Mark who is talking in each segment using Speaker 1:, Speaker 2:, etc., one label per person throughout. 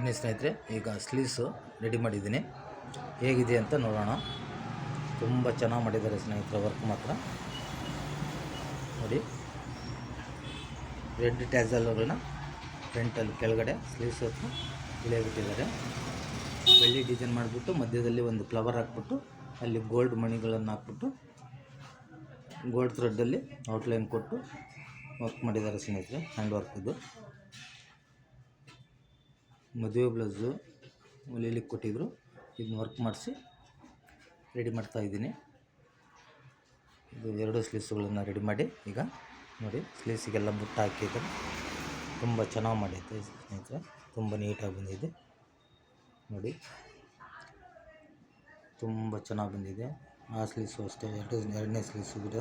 Speaker 1: ಬನ್ನಿ ಸ್ನೇಹಿತರೆ, ಈಗ ಸ್ಲೀವ್ಸು ರೆಡಿ ಮಾಡಿದ್ದೀನಿ. ಹೇಗಿದೆ ಅಂತ ನೋಡೋಣ. ತುಂಬ ಚೆನ್ನಾಗಿ ಮಾಡಿದ್ದಾರೆ ಸ್ನೇಹಿತರೆ ವರ್ಕ್ ಮಾತ್ರ. ನೋಡಿ. ರೆಡ್ ಟ್ಯಾಸಲ್ಲೂರಿನ ಫ್ರಂಟಲ್ಲಿ ಕೆಳಗಡೆ ಸ್ಲೀವ್ಸ್ ಹತ್ರ ಬಿಟ್ಟಿದ್ದಾರೆ ಬೆಳ್ಳಿ ಡಿಸೈನ್ ಮಾಡಿಬಿಟ್ಟು, ಮಧ್ಯದಲ್ಲಿ ಒಂದು ಫ್ಲವರ್ ಹಾಕ್ಬಿಟ್ಟು, ಅಲ್ಲಿ ಗೋಲ್ಡ್ ಮಣಿಗಳನ್ನು ಹಾಕ್ಬಿಟ್ಟು ಗೋಲ್ಡ್ ಥ್ರೆಡ್ಡಲ್ಲಿ ಔಟ್ಲೈನ್ ಕೊಟ್ಟು ವರ್ಕ್ ಮಾಡಿದ್ದಾರೆ ಸ್ನೇಹಿತರೆ ಹ್ಯಾಂಡ್ ವರ್ಕ್ ಇದು. ಮದುವೆ ಬ್ಲೌಸು ಹೊಲಿಲಿಕ್ಕೆ ಕೊಟ್ಟಿದ್ದರು. ಇದನ್ನ ವರ್ಕ್ ಮಾಡಿಸಿ ರೆಡಿ ಮಾಡ್ತಾ ಇದ್ದೀನಿ. ಇದು ಎರಡು ಸ್ಲೀವ್ಸ್ಗಳನ್ನು ರೆಡಿ ಮಾಡಿ ಈಗ ನೋಡಿ ಸ್ಲೀವ್ಸಿಗೆಲ್ಲ ಬುಟ್ಟ ಹಾಕಿದ್ದಾರೆ. ತುಂಬ ಚೆನ್ನಾಗಿ ಮಾಡಿದ್ದೆ ಸ್ನೇಹಿತರೆ. ತುಂಬ ನೀಟಾಗಿ ಬಂದಿದೆ. ನೋಡಿ ತುಂಬ ಚೆನ್ನಾಗಿ ಬಂದಿದೆ. ಆ ಸ್ಲೀವ್ಸು ಅಷ್ಟೇ, ಎರಡು, ಎರಡನೇ ಸ್ಲೀವ್ಸು ಕೂಡ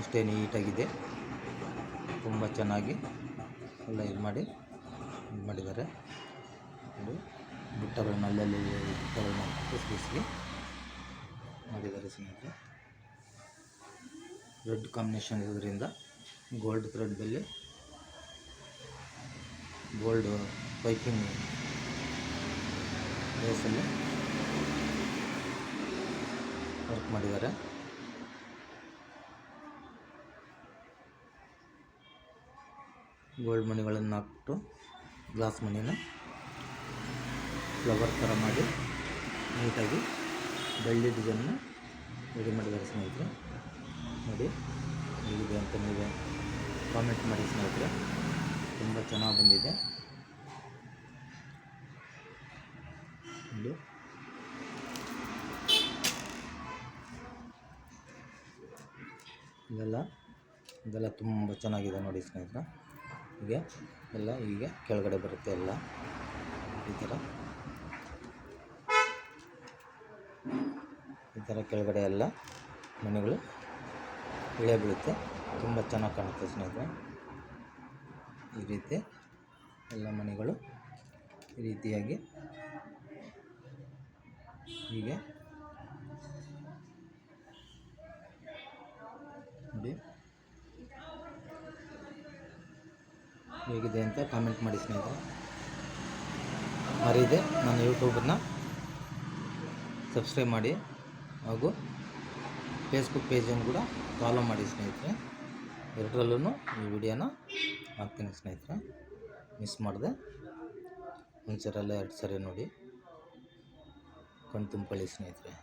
Speaker 1: ಅಷ್ಟೇ ನೀಟಾಗಿದೆ. ತುಂಬ ಚೆನ್ನಾಗಿ ಎಲ್ಲ ಇದು ಮಾಡಿ ಇದು ಮಾಡಿದ್ದಾರೆ. ನೋಡಿ ಬುಟ್ಟಗಳನ್ನ ಅಲ್ಲಲ್ಲಿ ಬುಟ್ಟಗಳನ್ನ ಹಾಕ್ಬಿಟ್ಟು ಸ್ಲೀವ್ಸ್ಗೆ ಮಾಡಿದ್ದಾರೆ ಸ್ನೇಹಿತರೆ. ರೆಡ್ ಕಾಂಬಿನೇಷನ್ ಇರೋದ್ರಿಂದ gold thread belly gold piping ಬೇಸಲ್ಲಿ work ಮಾಡಿದ್ದಾರೆ. ಗೋಲ್ಡ್ ಮಣಿಗಳನ್ನು ಹಾಕ್ಬಿಟ್ಟು ಗ್ಲಾಸ್ ಮಣಿನ ಫ್ಲವರ್ ಥರ ಮಾಡಿ ನೀಟಾಗಿ ಬೆಳ್ಳಿ ಡಿಸೈನ್ನ ರೆಡಿ ಮಾಡಿದ್ದಾರೆ ಸ್ನೇಹಿತರೆ. ನೋಡಿ ಹೇಗಿದೆ ಅಂತ ನೀವೇ ಕಾಮೆಂಟ್ ಮಾಡಿ ಸ್ನೇಹಿತರೆ. ತುಂಬ ಚೆನ್ನಾಗಿ ಬಂದಿದೆ. ಇದೆಲ್ಲ ಇದೆಲ್ಲ ತುಂಬ ಚೆನ್ನಾಗಿದೆ ನೋಡಿ ಸ್ನೇಹಿತರೆ. ಹೀಗೆ, ಎಲ್ಲ ಹೀಗೆ ಕೆಳಗಡೆ ಬರುತ್ತೆ ಎಲ್ಲ. ಈ ಥರ. ಥರ ಕೆಳಗಡೆ ಎಲ್ಲ ಮನೆಗಳು ಇಳೆ ಬೀಳುತ್ತೆ. ತುಂಬ ಚೆನ್ನಾಗಿ ಕಾಣುತ್ತೆ ಸ್ನೇಹಿತರೆ. ಈ ರೀತಿ ಎಲ್ಲ ಮನೆಗಳು ಈ ರೀತಿಯಾಗಿ ಹೀಗೆ ಹೇಗಿದೆ ಅಂತ ಕಾಮೆಂಟ್ ಮಾಡಿ ಸ್ನೇಹಿತರೆ. ಮರಿದೆ, ನನ್ನ ಯೂಟ್ಯೂಬನ್ನು ಸಬ್ಸ್ಕ್ರೈಬ್ ಮಾಡಿ. ಹಾಗೂ ಫೇಸ್ಬುಕ್ ಪೇಜನ್ನು ಕೂಡ ಫಾಲೋ ಮಾಡಿ ಸ್ನೇಹಿತರೆ. ಎರಡರಲ್ಲೂ ಈ ವಿಡಿಯೋನ ಹಾಕ್ತೀನಿ ಸ್ನೇಹಿತರೆ. ಮಿಸ್ ಮಾಡಿದೆ. ಒಂದು ಸರಿ ಅಲ್ಲ ಎರಡು ಸರಿ ನೋಡಿ. ಕಣ್ ತುಂಬ್ಕೊಳ್ಳಿ ಸ್ನೇಹಿತರೆ.